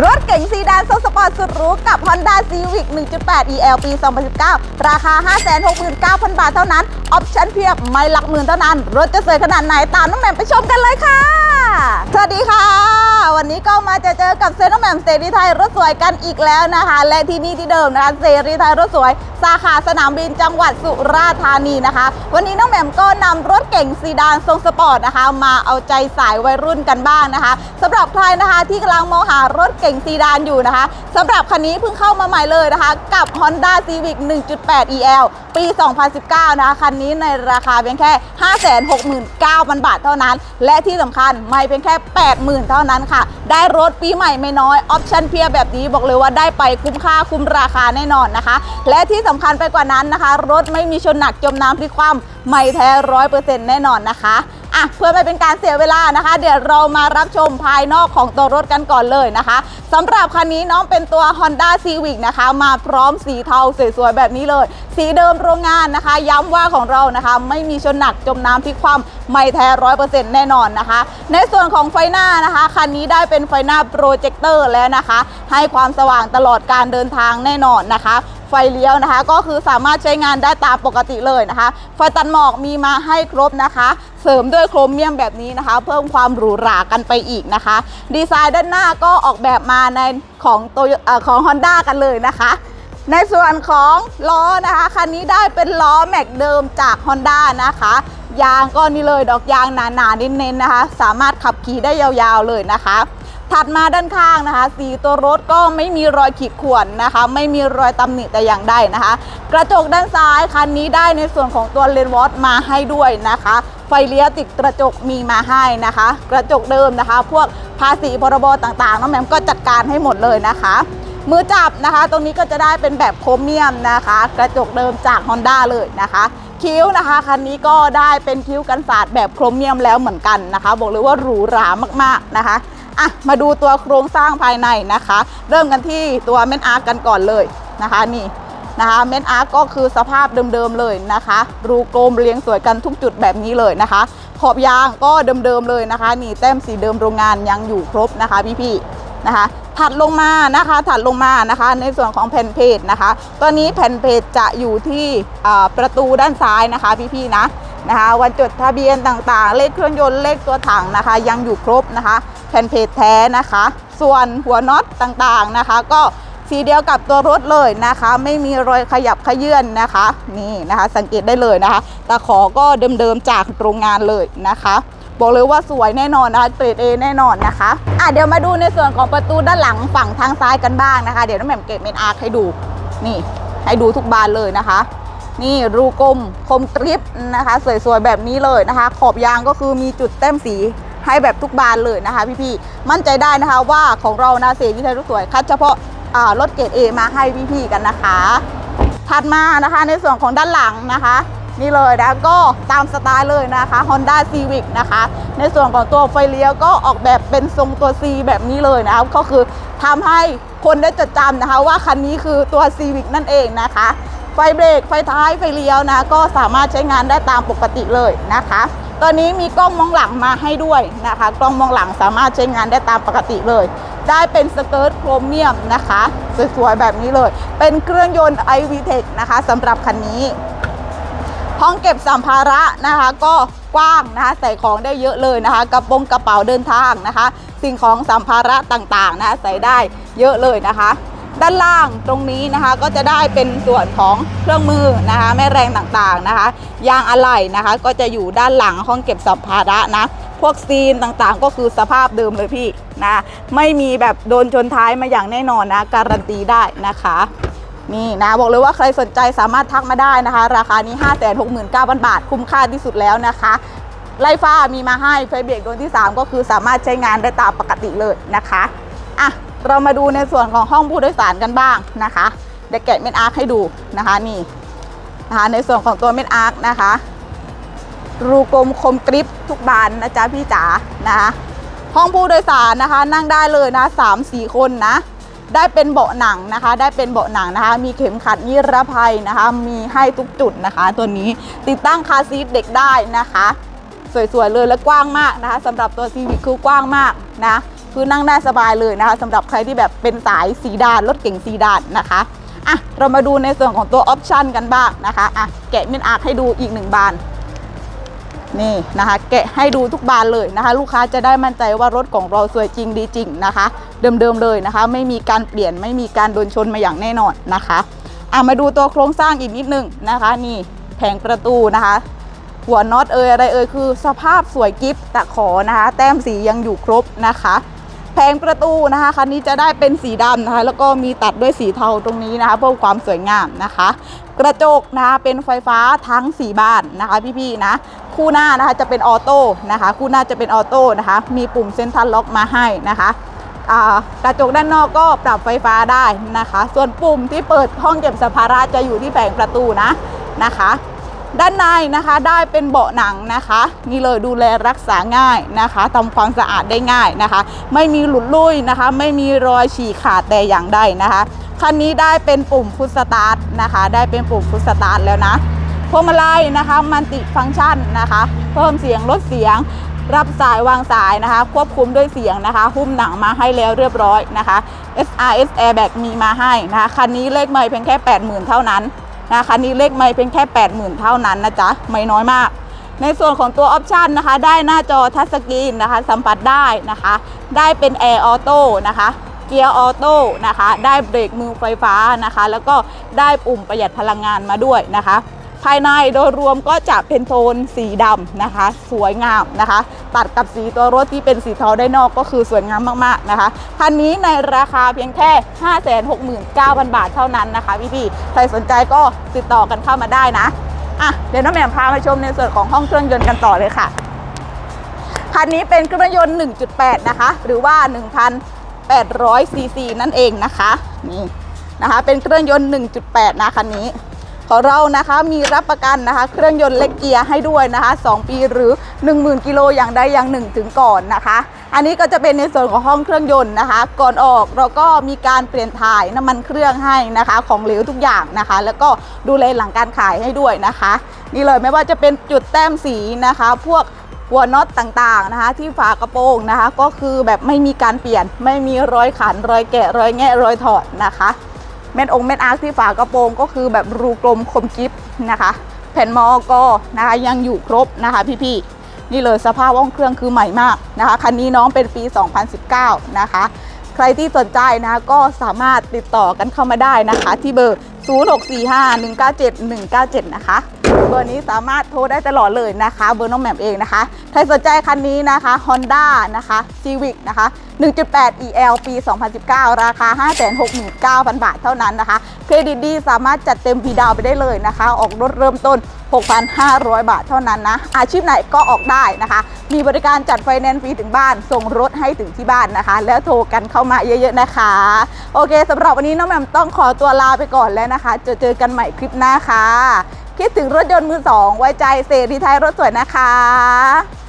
รถเก๋งซีดานทรงสปอร์ตสุดหรูกับ Honda Civic 1.8 EL ปี 2019 ราคา 569,000 บาทเท่านั้น ออปชั่นเพียบไม่หลักหมื่นเท่านั้น รถจะสวยขนาดไหน ตามน้องแหม่มไปชมกันเลยค่ะ สวัสดีค่ะ วันนี้ก็มาเจอเจอกับเซนน้องแหม่มเสรีไทยรถสวยกันอีกแล้วนะคะ และที่นี่ที่เดิมนะคะเสรีไทยรถสวย สาขาสนามบินจังหวัดสุราษฎร์ธานีนะคะ วันนี้น้องแหม่มก็นำรถเก๋งซีดานทรงสปอร์ตนะคะ มาเอาใจสายวัยรุ่นกันบ้างนะคะสำหรับใครนะคะที่กำลังมองหารถเก๋งซีดานอยู่นะคะสำหรับคันนี้เพิ่งเข้ามาใหม่เลยนะคะ กับ Honda Civic 1.8 EL ปี 2019 นะคะ คันนี้ในราคาเพียงแค่ 569,000 บาทเท่านั้น และที่สำคัญไม่เพียงแค่ 80,000 เท่านั้นค่ะ ได้รถปีใหม่ไม่น้อย ออปชั่นเพียบแบบนี้บอกเลยว่าได้ไปคุ้มค่าคุ้มราคาแน่นอนนะคะ และที่สำคัญไปกว่านั้นนะคะ รถไม่มีชนหนักจมน้ำพลิกคว่ำไม่แท้ร้อยเปอร์เซ็นต์แน่นอนนะคะ อะเพื่อไม่เป็นการเสียเวลานะคะ เดี๋ยวเรามารับชมภายนอกของตัวรถกันก่อนเลยนะคะสำหรับคันนี้น้องเป็นตัว Honda Civic นะคะ มาพร้อมสีเทาสวยๆแบบนี้เลย สีเดิมโรงงานนะคะ ย้ำว่าของเรานะคะ ไม่มีชนหนักจมน้ำพลิกคว่ำไม่แท้ร้อยเปอร์เซ็นต์แน่นอนนะคะ ในส่วนของไฟหน้านะคะคันนี้ได้เป็นไฟหน้าโปรเจคเตอร์แล้วนะคะ ให้ความสว่างตลอดการเดินทางแน่นอนนะคะ ไฟเลี้ยวนะคะ ก็คือสามารถใช้งานได้ตามปกติเลยนะคะ ไฟตัดหมอกมีมาให้ครบนะคะ เสริมด้วยโครเมียมแบบนี้นะคะ เพิ่มความหรูหรากันไปอีกนะคะ ดีไซน์ด้านหน้าก็ออกแบบมาในของตัวของ Honda กันเลยนะคะในส่วนของล้อนะคะคันนี้ได้เป็นล้อแม็กเดิมจาก Honda นะคะ ยางก็นี่เลยดอกยางหนาๆเน้นๆนะคะ สามารถขับขี่ได้ยาวๆเลยนะคะ ถัดมาด้านข้างนะคะ สีตัวรถก็ไม่มีรอยขีดข่วนนะคะ ไม่มีรอยตำหนิแต่อย่างใดนะคะ กระจกด้านซ้ายคันนี้ได้ในส่วนของตัวเลนวอตมาให้ด้วยนะคะ ไฟเลี้ยวติดกระจกมีมาให้นะคะ กระจกเดิมนะคะ พวกภาษีพรบต่างๆน้องแหม่มก็จัดการให้หมดเลยนะคะมือจับนะคะ ตรงนี้ก็จะได้เป็นแบบโครเมียมนะคะ กระจกเดิมจาก Honda เลยนะคะ คิ้วนะคะคันนี้ก็ได้เป็นคิ้วกันสาดแบบโครเมียมแล้วเหมือนกันนะคะ บอกเลยว่าหรูหรามากๆนะคะ อะมาดูตัวโครงสร้างภายในนะคะ เริ่มกันที่ตัวเมนอาร์กันก่อนเลยนะคะนี่นะคะเมนอาร์กก็คือสภาพเดิมๆเลยนะคะ รูกลมเรียงสวยกันทุกจุดแบบนี้เลยนะคะ ขอบยางก็เดิมๆเลยนะคะ นี่แต้มสีเดิมโรงงานยังอยู่ครบนะคะพี่ๆนะคะถัดลงมานะคะถัดลงมานะคะ ในส่วนของแผ่นเพจนะคะ ตัวนี้แผ่นเพจจะอยู่ที่ประตูด้านซ้ายนะคะพี่ๆนะนะคะ วันจดทะเบียนต่างๆ เลขเครื่องยนต์เลขตัวถังนะคะ ยังอยู่ครบนะคะ แผ่นเพจแท้นะคะ ส่วนหัวน็อตต่างๆนะคะ ก็สีเดียวกับตัวรถเลยนะคะ ไม่มีรอยขยับขยื่นนะคะ นี่นะคะสังเกตได้เลยนะคะตะขอก็เดิมๆจากโรงงานเลยนะคะบอกเลยว่าสวยแน่นอนนะคะเกรดเอแน่นอนนะคะอะเดี๋ยวมาดูในส่วนของประตูด้านหลังฝั่งทางซ้ายกันบ้างนะคะ เดี๋ยวน้องแหม่มเก็บเมนอาร์ให้ดู นี่ ให้ดูทุกบานเลยนะคะ นี่รูกลมคมกริบนะคะ สวยๆแบบนี้เลยนะคะ ขอบยางก็คือมีจุดแต้มสี ให้แบบทุกบานเลยนะคะพี่ๆมั่นใจได้นะคะว่าของเรานาเซวิทยรถสวยคัดเฉพาะรถเกรดเอมาให้พี่ๆกันนะคะถัดมานะคะในส่วนของด้านหลังนะคะ นี่เลยนะก็ตามสไตล์เลยนะคะ Honda Civic นะคะ ในส่วนของตัวไฟเลี้ยวก็ออกแบบเป็นทรงตัว C แบบนี้เลยนะครับก็คือทำให้คนได้จดจำนะคะ ว่าคันนี้คือตัว Civic นั่นเองนะคะ ไฟเบรกไฟท้ายไฟเลี้ยวนะ ก็สามารถใช้งานได้ตามปกติเลยนะคะ ตอนนี้มีกล้องมองหลังมาให้ด้วยนะคะ กล้องมองหลังสามารถใช้งานได้ตามปกติเลย ได้เป็นสเกิร์ตโครเมียมนะคะสวยๆแบบนี้เลย เป็นเครื่องยนต์ iVTEC นะคะสำหรับคันนี้ห้องเก็บสัมภาระนะคะก็กว้างนะคะใส่ของได้เยอะเลยนะคะกระโปรงกระเป๋าเดินทางนะคะ สิ่งของสัมภาระต่างๆนะคะใส่ได้เยอะเลยนะคะ ด้านล่างตรงนี้นะคะ ก็จะได้เป็นส่วนของเครื่องมือนะคะ แม่แรงต่างๆนะคะ ยางอะไหล่นะคะ ก็จะอยู่ด้านหลังห้องเก็บสัมภาระนะ พวกซีนต่างๆ ก็คือสภาพเดิมเลยพี่นะ ไม่มีแบบโดนชนท้ายมาอย่างแน่นอนนะ การันตีได้นะคะนี่นะบอกเลยว่าใครสนใจสามารถทักมาได้นะคะ ราคานี้ 5 6 9 0 0 0 บาท คุ้มค่าที่สุดแล้วนะคะ ไล่ฟ้ามีมาให้ไฟเบรกโดวงที่ 3 ก็คือสามารถใช้งานได้ตามปกติเลยนะคะอะ เรามาดูในส่วนของห้องผู้โดยสารกันบ้างนะคะเดี๋ยวแกะเม็ดอาร์คให้ดูนะคะนี่นะคะในส่วนของตัวเม็ดอาร์คนะคะ รูกลมคมกริบทุกบานนะจ๊ะพี่จ๋านะคะห้องผู้โดยสารนะคะ นั่งได้เลยนะสามสี่คนนะ ได้เป็นเบาะหนังนะคะ ได้เป็นเบาะหนังนะคะ มีเข็มขัดนิรภัยนะคะ มีให้ทุกจุดนะคะ ตัวนี้ติดตั้งคาซีทเด็กได้นะคะ สวยๆเลยและกว้างมากนะคะสำหรับตัวซีวิคคือกว้างมากนะ คือนั่งได้สบายเลยนะคะสำหรับใครที่แบบเป็นสายสีดานรถเก่งสีดานนะคะอะเรามาดูในส่วนของตัวออปชันกันบ้างนะคะอะแกะมินอาร์คให้ดูอีกหนึ่งบานนี่นะคะแกะให้ดูทุกบานเลยนะคะ ลูกค้าจะได้มั่นใจว่ารถของเราสวยจริงดีจริงนะคะ เดิมๆเลยนะคะ ไม่มีการเปลี่ยนไม่มีการโดนชนมาอย่างแน่นอนนะคะอะมาดูตัวโครงสร้างอีกนิดนึงนะคะ นี่แผงประตูนะคะ หัวน็อตเอยอะไรเอยคือ สภาพสวยกิฟต์ตะขอนะคะ แต้มสียังอยู่ครบนะคะ แผงประตูนะคะคันนี้จะได้เป็นสีดำนะคะแล้วก็มีตัดด้วยสีเทาตรงนี้นะคะเพื่อความสวยงามนะคะ กระจกนะคะเป็นไฟฟ้าทั้ง 4 บานนะคะพี่ๆนะคู่หน้านะคะจะเป็นออโต้นะคะคู่หน้าจะเป็นออโต้นะคะมีปุ่มเซ็นทรัลล็อกมาให้นะคะกระจกด้านนอกก็ปรับไฟฟ้าได้นะคะ ส่วนปุ่มที่เปิดห้องเก็บสัมภาระจะอยู่ที่แผงประตูนะนะคะ ด้านในนะคะได้เป็นเบาะหนังนะคะ นี่เลยดูแลรักษาง่ายนะคะทำความสะอาดได้ง่ายนะคะ ไม่มีหลุดลุ่ยนะคะ ไม่มีรอยฉีกขาดแต่อย่างใดนะคะคันนี้ได้เป็นปุ่มฟุตสตาร์ทนะคะ ได้เป็นปุ่มฟุตสตาร์ทแล้วนะพวงมาลัยนะคะมันติฟังก์ชันนะคะ เพิ่มเสียงลดเสียง รับสายวางสายนะคะ ควบคุมด้วยเสียงนะคะ หุ้มหนังมาให้แล้วเรียบร้อยนะคะ SRS Airbag มีมาให้นะคะคันนี้เลขไม่เพียงแค่ 80,000 เท่านั้น นะคะคันนี้เลขไม่เป็นแค่ 80,000 เท่านั้นนะจ๊ะไม่น้อยมาก ในส่วนของตัวออปชันนะคะได้หน้าจอทัชสกรีนนะคะ สัมผัสได้นะคะ ได้เป็นแอร์ออโต้นะคะเกียร์ออโต้นะคะ ได้เบรกมือไฟฟ้านะคะ แล้วก็ได้ปุ่มประหยัดพลังงานมาด้วยนะคะ ภายในโดยรวมก็จะเป็นโทนสีดำนะคะ สวยงามนะคะ ตัดกับสีตัวรถที่เป็นสีเทาได้นอกก็คือสวยงามมากๆนะคะคันนี้ในราคาเพียงแค่ 569,000 บาทเท่านั้นนะคะพี่ๆใครสนใจก็ติดต่อกันเข้ามาได้นะอะเดี๋ยวน้องแหม่มพามาชมในส่วนของห้องเครื่องยนต์กันต่อเลยค่ะคันนี้เป็นเครื่องยนต์ 1.8 นะคะ หรือว่า 1,800ซีซีนั่นเองนะคะ นี่นะคะ เป็นเครื่องยนต์ 1.8 นะคันนี้ ของเรานะคะมีรับประกันนะคะ เครื่องยนต์เล็กเกียร์ให้ด้วยนะคะ 2 ปีหรือ 10,000 กิโลอย่างใดอย่างหนึ่งถึงก่อนนะคะ อันนี้ก็จะเป็นในส่วนของห้องเครื่องยนต์นะคะ ก่อนออกเราก็มีการเปลี่ยนถ่ายน้ำมันเครื่องให้นะคะ ของเหลวทุกอย่างนะคะ แล้วก็ดูแลหลังการขายให้ด้วยนะคะ นี่เลยไม่ว่าจะเป็นจุดแต้มสีนะคะ พวกหัวน็อตต่างๆนะคะ ที่ฝากระโปรงนะคะ ก็คือแบบไม่มีการเปลี่ยนไม่มีรอยขันรอยแกะรอยแงะรอยถอดนะคะ เม็ดองเม็ดอาร์คที่ฝากระโปรงก็คือแบบรูกลมคมกิฟนะคะ แผ่นมอก็นะคะยังอยู่ครบนะคะพี่ๆนี่เลยสภาพว่องเครื่องคือใหม่มากนะคะคันนี้น้องเป็นปี 2019 นะคะ ใครที่สนใจนะก็สามารถติดต่อกันเข้ามาได้นะคะ ที่เบอร์ 0645197197 นะคะ บอร์นี้สามารถโทรได้ตลอดเลยนะคะ เบอร์น้องแหม่มเองนะคะ ใครสนใจคันนี้นะคะ Honda นะคะ Civic นะคะ 1.8 EL ปี 2019 ราคา 569,000 บาทเท่านั้นนะคะ เครดิตดีสามารถจัดเต็มพีดาวไปได้เลยนะคะ ออกรถเริ่มต้น 6,500 บาทเท่านั้นนะ อาชีพไหนก็ออกได้นะคะ มีบริการจัดไฟแนนซ์ฟรีถึงบ้าน ส่งรถให้ถึงที่บ้านนะคะ แล้วโทรกันเข้ามาเยอะๆนะคะ โอเคสำหรับวันนี้น้องแหม่มต้องขอตัวลาไปก่อนแล้วนะคะจอเจอกันใหม่คลิปหน้าค่ะ คิดถึงรถยนต์มือสอง ไว้ใจเสรีไทยรถสวยนะคะ